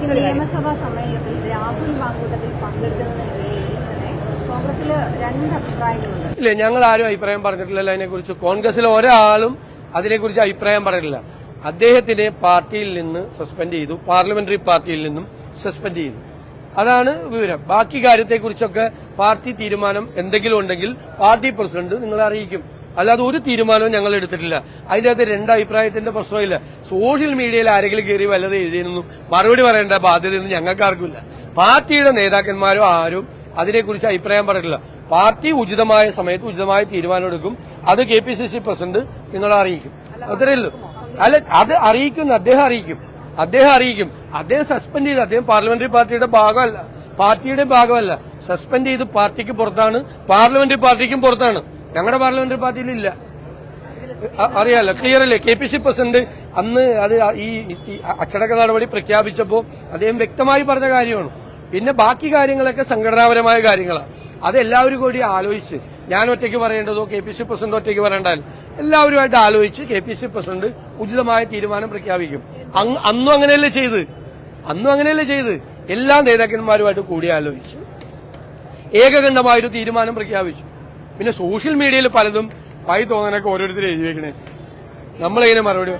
നിയമസഭാ സമ്മേളനത്തിൽ രാഹുൽ വാങ്കൂട്ടത്തിൽ പങ്കെടുക്കുന്നതിന് വേണ്ടി തന്നെ കോൺഗ്രസിൽ രണ്ട് അഭിപ്രായങ്ങളുണ്ട്. ഇല്ല ഞങ്ങൾ ആരും അഭിപ്രായം പറഞ്ഞിട്ടില്ലല്ലോ അതിനെക്കുറിച്ച്. കോൺഗ്രസിലെ ഒരാളും അതിനെക്കുറിച്ച് അഭിപ്രായം പറഞ്ഞിട്ടില്ല. അദ്ദേഹത്തിനെ പാർട്ടിയിൽ നിന്ന് സസ്പെൻഡ് ചെയ്തു. പാർലമെന്ററി പാർട്ടിയിൽ നിന്നും സസ്പെൻഡ് ചെയ്തു. അതാണ് വിവരം. ബാക്കി കാര്യത്തെക്കുറിച്ചൊക്കെ പാർട്ടി തീരുമാനം എന്തെങ്കിലും ഉണ്ടെങ്കിൽ പാർട്ടി പ്രസിഡന്റ് നിങ്ങളെ അറിയിക്കും. അല്ലാതെ ഒരു തീരുമാനവും ഞങ്ങൾ എടുത്തിട്ടില്ല. അതിന്റെ അകത്ത് അഭിപ്രായത്തിന്റെ പ്രശ്നമില്ല സോഷ്യൽ മീഡിയയിൽ ആരെങ്കിലും കയറി വല്ലതും എഴുതിയെന്നും മറുപടി പറയേണ്ട ബാധ്യതയൊന്നും ഞങ്ങൾക്കാർക്കില്ല പാർട്ടിയുടെ നേതാക്കന്മാരോ ആരും അതിനെക്കുറിച്ച് അഭിപ്രായം പറഞ്ഞിട്ടില്ല. പാർട്ടി ഉചിതമായ സമയത്ത് ഉചിതമായ തീരുമാനം എടുക്കും. അത് K P C C president നിങ്ങളെ അറിയിക്കും. അത്രയേ ഉള്ളൂ. അല്ല അത് അറിയിക്കും അദ്ദേഹം അറിയിക്കും. അദ്ദേഹം അറിയിക്കും. അദ്ദേഹം സസ്പെൻഡ് ചെയ്ത് അദ്ദേഹം പാർലമെന്ററി പാർട്ടിയുടെ ഭാഗമല്ല. പാർട്ടിയുടെ ഭാഗമല്ല. സസ്പെൻഡ് ചെയ്ത് പാർട്ടിക്ക് പുറത്താണ്. പാർലമെന്ററി പാർട്ടിക്കും പുറത്താണ്. ഞങ്ങളുടെ പാർലമെന്ററി പാർട്ടിയിൽ ഇല്ല അറിയാലോ ക്ലിയർ അല്ലേ കെ പി സി പ്രസിഡന്റ് അന്ന് അത് ഈ ഈ അച്ചടക്ക നടപടി പ്രഖ്യാപിച്ചപ്പോൾ അദ്ദേഹം വ്യക്തമായി പറഞ്ഞ കാര്യമാണ്. പിന്നെ ബാക്കി കാര്യങ്ങളൊക്കെ സംഘടനാപരമായ കാര്യങ്ങളാണ് അത് എല്ലാവരും കൂടി ആലോചിച്ച് ഞാൻ ഒറ്റയ്ക്ക് പറയേണ്ടതോ കെ പി സി പ്രസിഡന്റ് ഒറ്റയ്ക്ക് പറയേണ്ടതല്ല എല്ലാവരുമായിട്ട് ആലോചിച്ച് കെ പി സി പ്രസിഡന്റ് ഉചിതമായ തീരുമാനം പ്രഖ്യാപിക്കും. അന്നും അങ്ങനെയല്ലേ ചെയ്ത്? അന്നും അങ്ങനെയല്ലേ ചെയ്ത്? എല്ലാ നേതാക്കന്മാരുമായിട്ട് കൂടി ആലോചിച്ചു ഏകകണ്ഠമായൊരു തീരുമാനം പ്രഖ്യാപിച്ചു. പിന്നെ സോഷ്യൽ മീഡിയയിൽ പലതും പൈ തോന്നാനൊക്കെ ഓരോരുത്തർ എഴുതി വെക്കണേ. നമ്മളെങ്ങനെ മറുപടി